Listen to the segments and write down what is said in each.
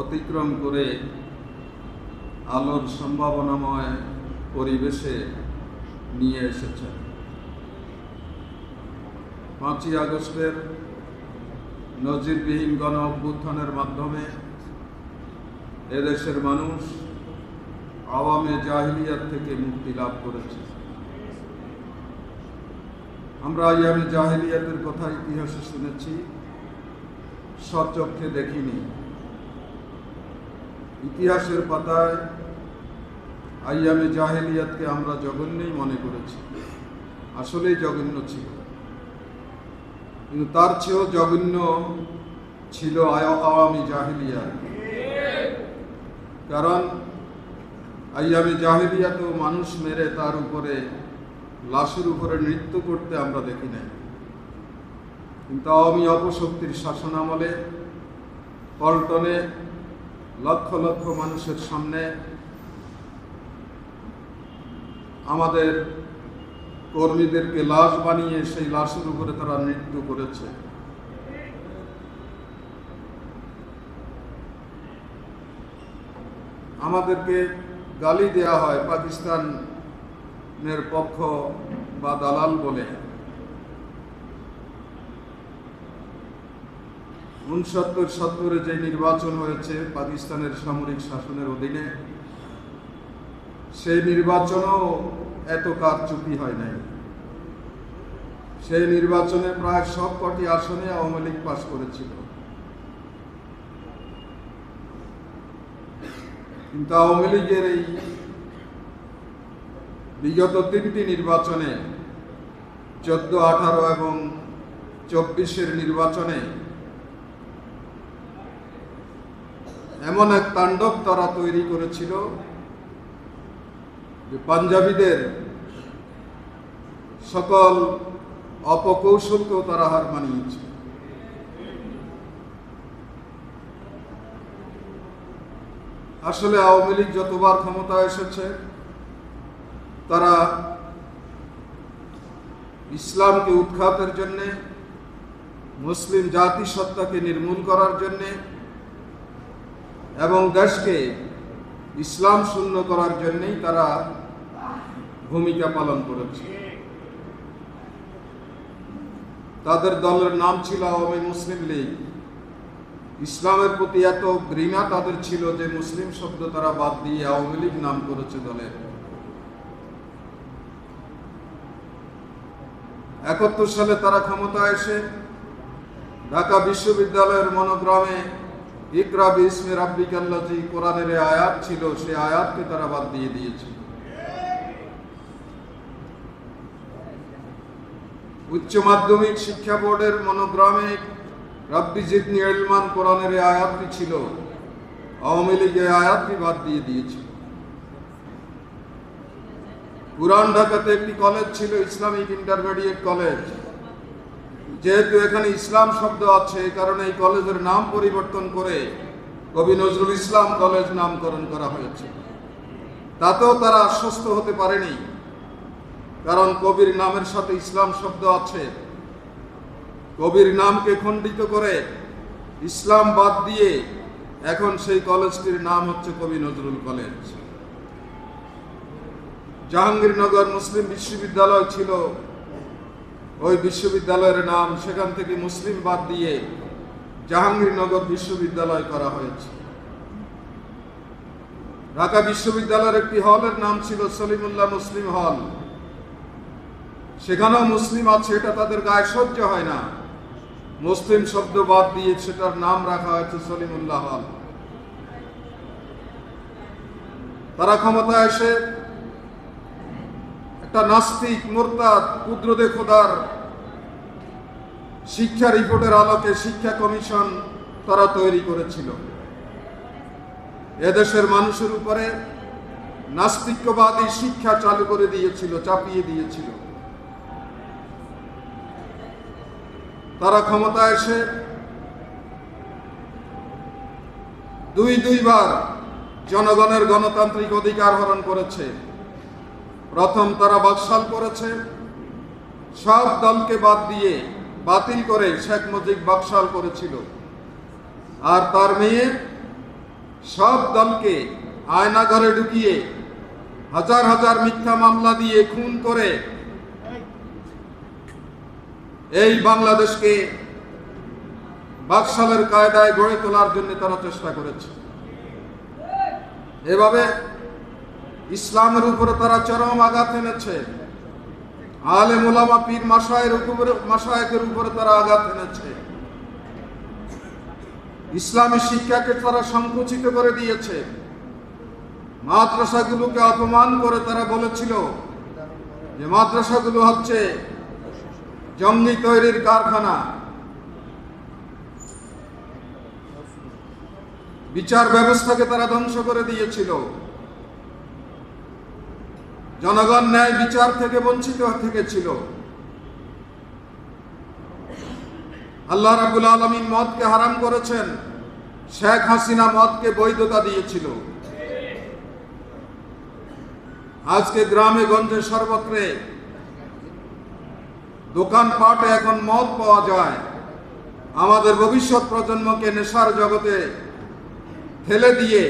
অতিক্রম করে আলোর সম্ভাবনাময় পরিবেশে নিয়ে এসেছেন। পাঁচই আগস্টের নজিরবিহীন গণ অভ্যুত্থানের মাধ্যমে এদেশের মানুষ আওয়ামে জাহিলিয়াত থেকে মুক্তি লাভ করেছে। আমরা আয়ামে জাহিলিয়াতের কথা ইতিহাসে শুনেছি সচক্ষে দেখিনি। ইতিহাসের পাতায় আয়ামে জাহেলিয়াতকে আমরা জঘন্যই মনে করেছি। আসলেই জঘন্য ছিল। কিন্তু তার চেয়েও জঘন্য ছিল আওয়ামী জাহিলিয়াত। কারণ আয়ামে জাহিলিয়াতেও মানুষ মেরে তার উপরে, লাশের উপরে নৃত্য করতে আমরা দেখি নাই। কিন্তু আওয়ামী অপশক্তির শাসন আমলে পল্টনে লক্ষ লক্ষ মানুষের সামনে আমাদের কর্মীদেরকে লাশ বানিয়ে সেই লাশের উপরে তারা নৃত্য করেছে। আমাদেরকে গালি দেয়া হয় পাকিস্তানের পক্ষ বা দালাল বলে। উনসত্তর সত্তরে যে নির্বাচন হয়েছে পাকিস্তানের সামরিক শাসনের অধীনে, সেই নির্বাচনও এত কারচুপি হয় নাই। সেই নির্বাচনে প্রায় সব কটি আসনে আওয়ামী লীগ পাশ করেছিল। কিন্তু আওয়ামী লীগের এই বিগত তিনটি নির্বাচনে, চোদ্দ, আঠারো এবং চব্বিশের নির্বাচনে এমন এক তাণ্ডব তারা তৈরি করেছিল যে পাঞ্জাবিদের সকল অপকৌশলকেও তারা হার মানিয়েছে। আসলে আওয়ামী লীগ যতবার ক্ষমতা এসেছে, তারা ইসলামকে উৎখাতের জন্যে, মুসলিম জাতিসত্তাকে নির্মূল করার জন্যে এবং দেশকে ইসলাম শূন্য করার জন্যেই তারা ভূমিকা পালন করেছে। তাদের দলের নাম ছিল আওয়ামী মুসলিম লীগ। ইসলামের প্রতি এত ঘৃণা তাদের ছিল যে মুসলিম শব্দ তারা বাদ দিয়ে আওয়ামী লীগ নাম করেছে দলের। একাত্তর সালে তারা ক্ষমতায় এসে ঢাকা বিশ্ববিদ্যালয়ের মনোগ্রামে ইকরা বিসমে রাব্বিকাল্লাজি কোরআনের আয়াত ছিল সেই আয়াতকে তারা বাদ দিয়ে দিয়েছে উচ্চ মাধ্যমিক শিক্ষা বোর্ডের মনোগ্রামে রাব্বি জিদনি ইলমান কোরআনের আয়াতটি ছিল। আওয়ামী লীগ এই আয়াতটি বাদ দিয়ে দিয়েছিল। পুরান ঢাকাতে একটি কলেজ ছিল, ইসলামিক ইন্টারমিডিয়েট কলেজ। যেহেতু এখানে ইসলাম শব্দ আছে, এই কারণে এই কলেজের নাম পরিবর্তন করে কবি নজরুল ইসলাম কলেজ নামকরণ করা হয়েছে। তাতেও তারা আশ্বস্ত হতে পারেনি, কারণ কবির নামের সাথে ইসলাম শব্দ আছে। কবির নামকে খণ্ডিত করে ইসলাম বাদ দিয়ে এখন সেই কলেজটির নাম হচ্ছে কবি নজরুল কলেজ। জাহাঙ্গীরনগর মুসলিম বিশ্ববিদ্যালয় ছিল ওই বিশ্ববিদ্যালয়ের নাম সেখান থেকে মুসলিম বাদ দিয়ে জাহাঙ্গীরনগর বিশ্ববিদ্যালয় করা হয়েছে। ঢাকা বিশ্ববিদ্যালয়ের একটি হলের নাম ছিল সলিমুল্লাহ মুসলিম হল। সেখানেও মুসলিম আছে, এটা তাদের গায়ে সহ্য হয় না। মুসলিম শব্দ বাদ দিয়ে সেটার নাম রাখা হয়েছে সলিমুল্লাহ হল। তারা ক্ষমতায় এসে একটা নাস্তিক, মোরতাদ কুদ্রদে খোদার শিক্ষা রিপোর্টের আলোকে শিক্ষা কমিশন তারা তৈরি করেছিল। এদেশের মানুষের উপরে নাস্তিক্যবাদী শিক্ষা চালু করে দিয়েছিল, চাপিয়ে দিয়েছিল। তারা ক্ষমতা এসে দুই দুইবার জনগণের গণতান্ত্রিক অধিকার হরণ করেছে। প্রথম তারা বাকশাল করেছে। সব দলকে বাদ দিয়ে বাতিল করে শেখ মুজিব বাকশাল করেছিল। আর তার মেয়ে সব দলকে আয়নাঘরে ঢুকিয়ে হাজার হাজার মিথ্যা মামলা দিয়ে খুন করে এই বাংলাদেশকে বাকশালের কায়দায় গড়ে তোলার জন্য তারা চেষ্টা করেছে। এভাবে ইসলামের উপরে তারা চরম আঘাত এনেছে। আলে মোলামা পীর মাসায়ের উপরে মাসায়েকের উপরে তারা আঘাত এনেছে। ইসলামী শিক্ষাকে তারা সংকুচিত করে দিয়েছে। মাদ্রাসাগুলোকে অপমান করে তারা বলেছিল যে মাদ্রাসাগুলো হচ্ছে জঙ্গি তৈরির কারখানা। বিচার ব্যবস্থাকে তারা ধ্বংস করে দিয়েছিল। জনগণ ন্যায় বিচার থেকে বঞ্চিত থেকেছিল। আল্লাহ রাবুল আলমিন মদকে হারাম করেছেন। শেখ হাসিনা মদকে বৈধতা দিয়েছিল। আজকে গ্রামে গঞ্জে সর্বত্রে দোকানপাটে এখন মদ পাওয়া যায়। আমাদের ভবিষ্যৎ প্রজন্মকে নেশার জগতে ঠেলে দিয়ে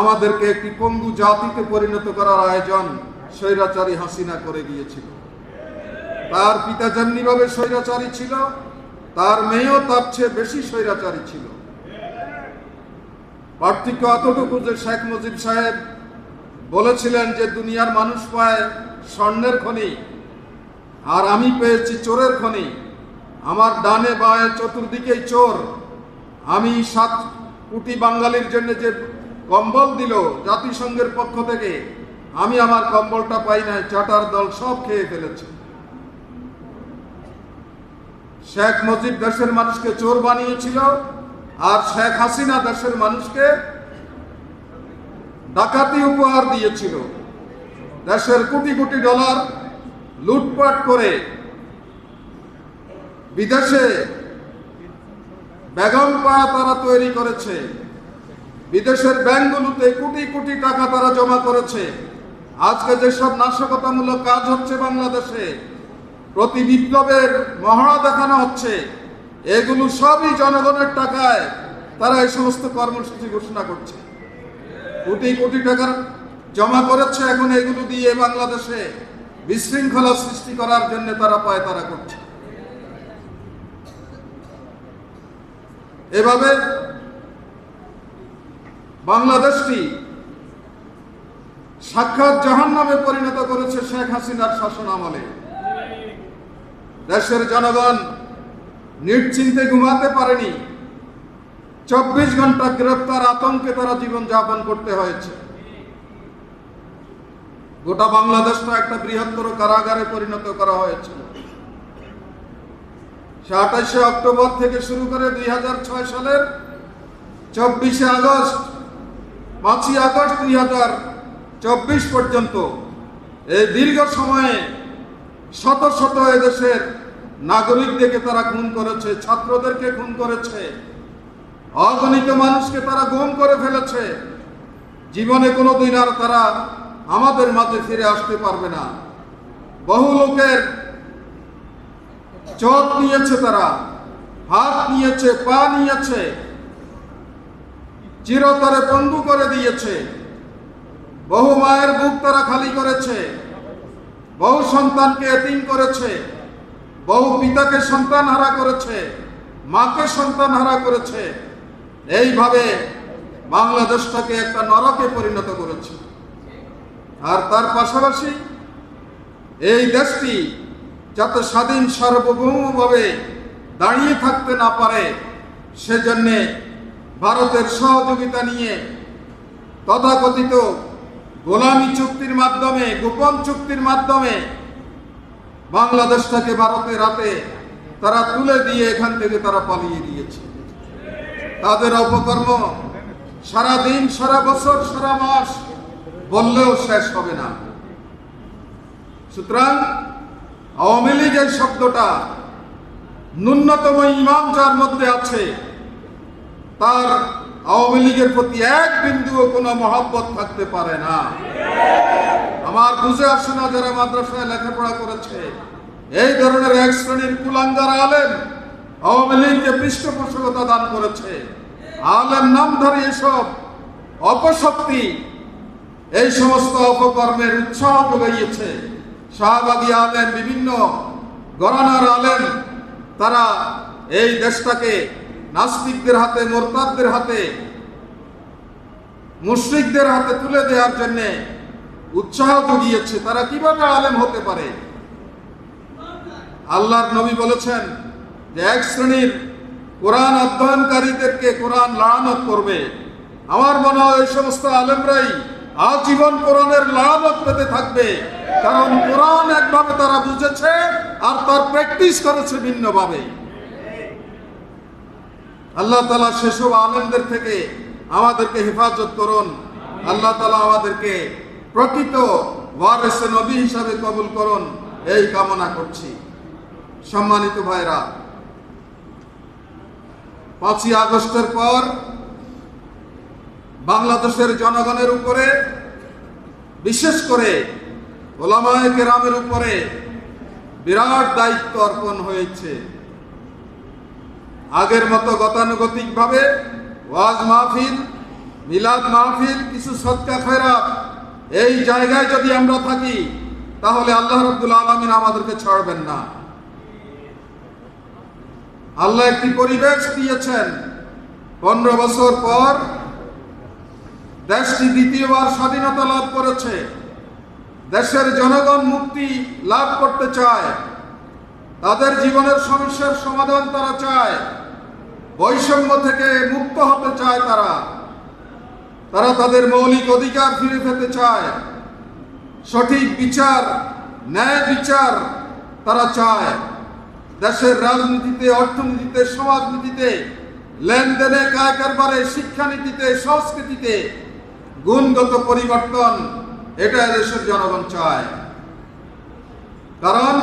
আমাদেরকে একটি পঙ্গু জাতিতে পরিণত করার আয়োজন স্বৈরাচারী হাসিনা করে গিয়েছিল। তার পিতা যেমনিভাবে স্বৈরাচারী ছিল, তার মেয়েও তার চেয়ে বেশি স্বৈরাচারী ছিল। পার্থক্য এতটুকু যে শেখ মুজিব সাহেব বলেছিলেন যে দুনিয়ার মানুষ পায় স্বর্ণের খনি, আর আমি পেয়েছি চোরের খনি, আমার ডানে বায়ে চতুর্দিকেই চোর, আমি সাত কোটি বাঙালির জন্য যে কম্বল দিল জাতিসংঘের পক্ষ থেকে। আমি আমার কম্বলটা পাই নাই, চাটার দল সব খেয়ে ফেলেছে। শেখ মুজিব দেশের মানুষকে চোর বানিয়েছিল আর শেখ হাসিনা দেশের মানুষকে ডাকাতি উপহার দিয়েছিল। দেশের কোটি কোটি ডলার লুটপাট করে বিদেশে বেগম পাড়া তারা তৈরি করেছে। বিদেশের ব্যাংকগুলোতে কোটি কোটি টাকা তারা জমা করেছে। আজকে যেসব নাশকতামূলক কাজ হচ্ছে বাংলাদেশে, প্রতি বিপ্লবের মহড়া দেখানো হচ্ছে, এগুলো সবই জনগণের টাকায় তারা এই সমস্ত কর্মসূচি ঘোষণা করছে। কোটি কোটি টাকার জমা করেছে এখন এগুলো দিয়ে বাংলাদেশে বিশৃঙ্খলা সৃষ্টি করার জন্য তারা পায় তারা করছে। এভাবে বাংলাদেশটি সাক্ষাৎ জাহান নামে পরিণত করেছে শেখ হাসিনার শাসন আমলে। দেশের জনগণ নিশ্চিন্তে ঘুমাতে পারেনি। চব্বিশ ঘণ্টা গ্রেপ্তার আতঙ্কে তারা জীবন যাপন করতে হয়েছে। গোটা বাংলাদেশটা একটা বৃহত্তর কারাগারে পরিণত করা হয়েছে সাতাশে অক্টোবর থেকে শুরু করে দুই হাজার ছয় সালের চব্বিশে আগস্ট পাঁচই আগস্ট দুই হাজার চব্বিশ পর্যন্ত এই দীর্ঘ সময়ে শত শত এদেশের নাগরিকদেরকে তারা খুন করেছে, ছাত্রদেরকে খুন করেছে, অগণিত মানুষকে তারা গুম করে ফেলেছে। জীবনে কোনোদিন আর তারা আমাদের মাঝে ফিরে আসতে পারবে না। বহু লোকের চোখ নিয়েছে তারা, হাত নিয়েছে, পা নিয়েছে। চিরতরে পঙ্গু করে দিয়েছে। বহু মায়ের বুক তারা খালি করেছে। বহু সন্তানকে এতিম করেছে। বহু পিতাকে সন্তান হারা করেছে। মাকে সন্তান হারা করেছে। এইভাবে বাংলাদেশটাকে একটা নরকে পরিণত করেছে। আর তার পাশাপাশি এই দেশটি যাতে স্বাধীন সার্বভৌমভাবে দাঁড়িয়ে থাকতে না পারে, সেজন্যে ভারতের সহযোগিতা নিয়ে তথাকথিত গোলামী চুক্তির মাধ্যমে, গোপন চুক্তির মাধ্যমে বাংলাদেশটাকে ভারতের হাতে তারা তুলে দিয়ে এখান থেকে তারা পালিয়ে দিয়েছে। তাদের অপকর্ম সারা দিন সারা বছর, সারা মাস বললেও শেষ হবে না। সুতরাং আওয়ামী লীগের শব্দটা ন্যূনতম ইমাম যার মধ্যে আছে তার আওয়ামী লীগের প্রতি এক বিন্দুও কোনো মহাব্বত থাকতে পারে না। আমার বুঝে আসে না যারা মাদ্রাসায় লেখাপড়া করেছে। এই ধরনের এক শ্রেণির কুলাঙ্গার আলেম আওয়ামী লীগকে পৃষ্ঠপোষকতা দান করেছে। আলেম নামধারী এসব অপশক্তি এই সমস্ত অপকর্মের উৎসাহ যোগাইয়েছে। শাহবাগী আলেম, বিভিন্ন গরানার আলেম, তারা এই দেশটাকে নাস্তিকদের হাতে, মোরতাদদের হাতে, মুশ্রিকদের হাতে তুলে দেওয়ার জন্য উৎসাহ জুগিয়েছে। তারা কীভাবে আলেম হতে পারে? আল্লাহর নবী বলেছেন যে এক শ্রেণির কোরআন অধ্যয়নকারীদেরকে কোরআন লানত করবে। আমার মনে হয় ওই সমস্ত আলেমরাই আজীবন কোরআনের লানত পেতে থাকবে। কারণ কোরআন একভাবে তারা বুঝেছে আর তার প্র্যাকটিস করেছে ভিন্নভাবে। আল্লাহ তালা সেসব আলেমদের থেকে আমাদেরকে হেফাজত করুন। আল্লাহ তালা আমাদেরকে প্রকৃত ওয়ারেসে নবী হিসাবে কবুল করুন। এই কামনা করছি। সম্মানিত ভাইরা, পাঁচই আগস্টের পর বাংলাদেশের জনগণের উপরে, বিশেষ করে ওলামায় কেরামের উপরে বিরাট দায়িত্ব অর্পণ হয়েছে। আগের মতো গতানুগতিকভাবে ওয়াজ মাহফিল, মিলাদ মাহফিল, কিছু সৎকা খয়রাত এই জায়গায় যদি আমরা থাকি, তাহলে আল্লাহ রব্দুল আলমিন আমাদেরকে ছাড়বেন না। আল্লাহ একটি পরিবেশ দিয়েছেন। পনেরো বছর পর দেশটি দ্বিতীয়বার স্বাধীনতা লাভ করেছে। দেশের জনগণ মুক্তি লাভ করতে চায়। তাদের জীবনের সমস্যার সমাধান তারা চায়। বৈষম্য থেকে মুক্ত হতে চায় তারা। তারা তাদের মৌলিক অধিকার ফিরে পেতে চায়। সঠিক বিচার, ন্যায় বিচার তারা চায়। দেশের রাজনীতিতে, অর্থনীতিতে, সমাজনীতিতে, লেনদেনে কায় কারবারে শিক্ষানীতিতে, সংস্কৃতিতে গুণগত পরিবর্তন এটা দেশের জনগণ চায়। কারণ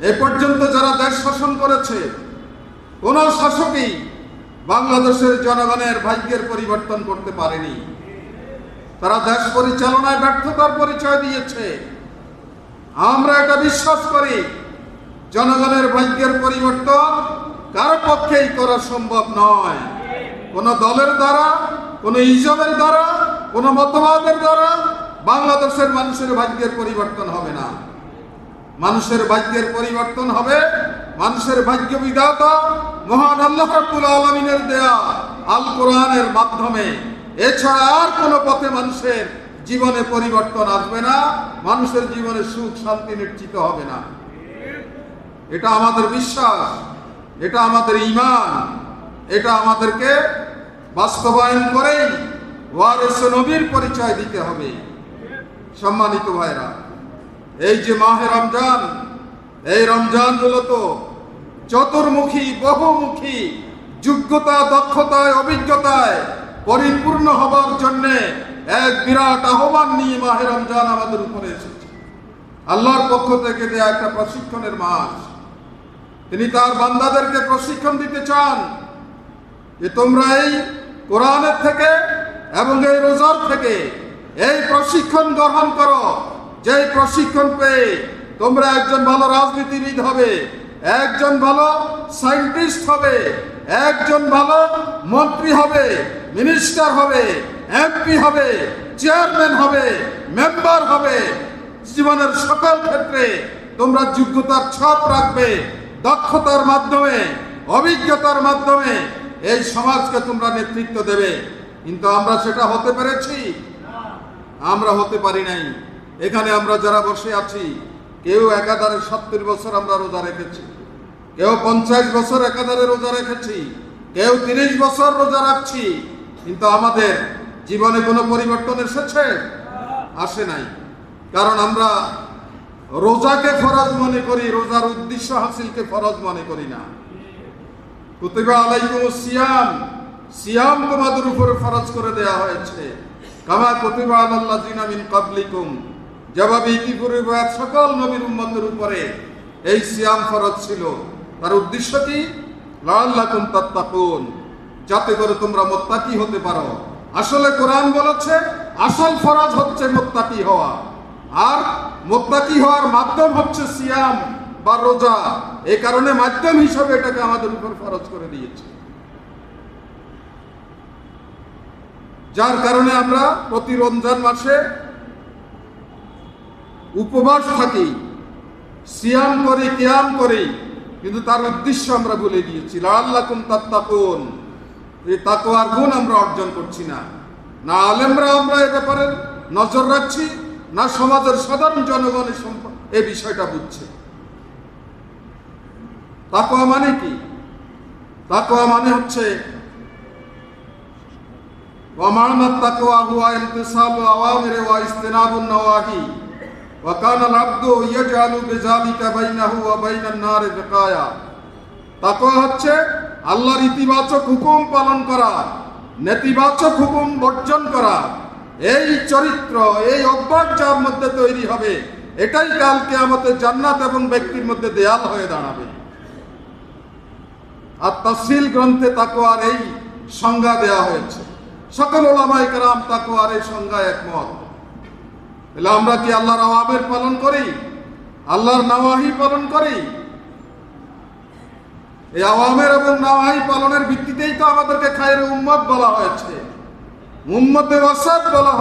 এ পর্যন্ত যারা দেশ শাসন করেছে কোন শাসকই বাংলাদেশের জনগণের ভাগ্যের পরিবর্তন করতে পারেনি। তারা দেশ পরিচালনায় ব্যর্থতার পরিচয় দিয়েছে। আমরা এটা বিশ্বাস করি, জনগণের ভাগ্যের পরিবর্তন কারও পক্ষেই করা সম্ভব নয়। কোন দলের দ্বারা, কোন ইজমের দ্বারা, কোন মতবাদের দ্বারা বাংলাদেশের মানুষের ভাগ্যের পরিবর্তন হবে না। মানুষের ভাগ্যের পরিবর্তন হবে মানুষের ভাগ্য বিধাতা মহান আল্লাহ রাব্বুল আলমিনের দেয়া আল কোরআনের মাধ্যমে। এছাড়া আর কোনো পথে মানুষের জীবনে পরিবর্তন আসবে না, মানুষের জীবনে সুখ শান্তি নিশ্চিত হবে না। এটা আমাদের বিশ্বাস, এটা আমাদের ইমান এটা আমাদেরকে বাস্তবায়ন করেই ওয়ারেস নবীর পরিচয় দিতে হবে। সম্মানিত ভাইরা, এই যে মাহে রমজান, এই রমজান মূলত চতুর্মুখী, বহুমুখী, যোগ্যতা, দক্ষতায়, অভিজ্ঞতায় পরিপূর্ণ হবার জন্য এক বিরাট আহ্বান নিয়ে মাহে রমজান আমাদের উপরে এসেছে। আল্লাহর পক্ষ থেকে দেয়া একটা প্রশিক্ষণের মাস। তিনি তার বান্দাদেরকে প্রশিক্ষণ দিতে চান যে তোমরা এই কোরআনের থেকে এবং এই রোজার থেকে এই প্রশিক্ষণ গ্রহণ করো। যেই প্রশিক্ষণ পেয়ে তোমরা একজন ভালো রাজনীতিবিদ হবে একজন ভালো সায়েন্টিস্ট হবে, একজন ভালো মন্ত্রী হবে, মিনিস্টার হবে, এমপি হবে, চেয়ারম্যান হবে, মেম্বার হবে। জীবনের সকল ক্ষেত্রে তোমরা যোগ্যতার ছাপ রাখবে, দক্ষতার মাধ্যমে, অভিজ্ঞতার মাধ্যমে এই সমাজকে তোমরা নেতৃত্ব দেবে। কিন্তু আমরা সেটা হতে পেরেছি? আমরা হতে পারি নাই। এখানে আমরা যারা বসে আছি কেউ একাধারে সত্তর বছর আমরা রোজা রেখেছি। কেউ পঞ্চাশ বছর একাধারে রোজা রেখেছি। কেউ তিরিশ বছর রোজা রাখছি। কিন্তু আমাদের জীবনে কোনো পরিবর্তন এসেছে? আসে নাই। কারণ আমরা রোজাকে ফরজ মনে করি, রোজার উদ্দেশ্য হাসিলকে ফরজ মনে করি না। কুতিবা আলাইকুম সিয়াম। সিয়াম তোমাদের উপরে ফরজ করে দেয়া হয়েছে। কামা কুতিবা আলাল্লাযিনা মিন ক্বাবলিকুম। জবাবে ইতিপূর্বে সকল নবীর উম্মতের উপরে? এই সিয়াম ফরজ ছিল। তার উদ্দেশ্য কি? লাআল্লাকুম তাত্তাকুন। যাতে করে তোমরা মোত্তাকি হতে পারো। আসলে কোরআন বলেছে, আসল ফরজ হচ্ছে মোত্তাকি হওয়া। আর মোত্তাকি হওয়ার মাধ্যম হচ্ছে সিয়াম বা রোজা। এই কারণে মাধ্যম হিসেবে এটাকে আমাদের উপর ফরজ করে দিয়েছে। যার কারণে আমরা প্রতি রমজান মাসে উপবাস থাকি, সিয়াম করি ক্যাম করি, কিন্তু তার উদ্দেশ্য আমরা ভুলে গিয়েছি। লাল্লাকুম তাত্তাকুন। এই তাকোয়ার গুণ আমরা অর্জন করছি না। না আলেমরা আমরা এ ব্যাপারে নজর রাখছি, না সমাজের সাধারণ জনগণের এই বিষয়টা বুঝছে। তাকোয়া মানে কি? তাকোয়া মানে হচ্ছে, ওয়া মালমাত তাকোয়া হুয়া ইলতিসালু আওয়ামিরে ওয়া ইস্তিনাবুন নওয়াহি। وكان العبد يجعل بذلك بينه وبين النار وقايا তাকওয়া হচ্ছে আল্লাহর ইতিবাচক হুকুম পালন করা নেতিবাচক হুকুম বর্জন করা এই চরিত্র এই অভ্যাস যার মধ্যে তৈরি হবে এটাই কালকে আমাদের জান্নাত এবং ব্যক্তির মধ্যে দেয়াল হয়ে দাঁড়াবে আর তফসিল গ্রন্থে তাকোয়ার এই সংজ্ঞা দেয়া হয়েছে সকল ওলামাই কেরাম তাকোয়ার এই সংজ্ঞায় একমত তাহলে আমরা কি আল্লাহর আওয়ামের পালন করি? আল্লাহর নাওয়াহি পালন করি? এই আওয়ামের এবং নাওয়াহি পালনের ভিত্তিতেই তো আমাদেরকে খায়ের উম্মত বলা হয়েছে। উম্মতে অসাদ বলা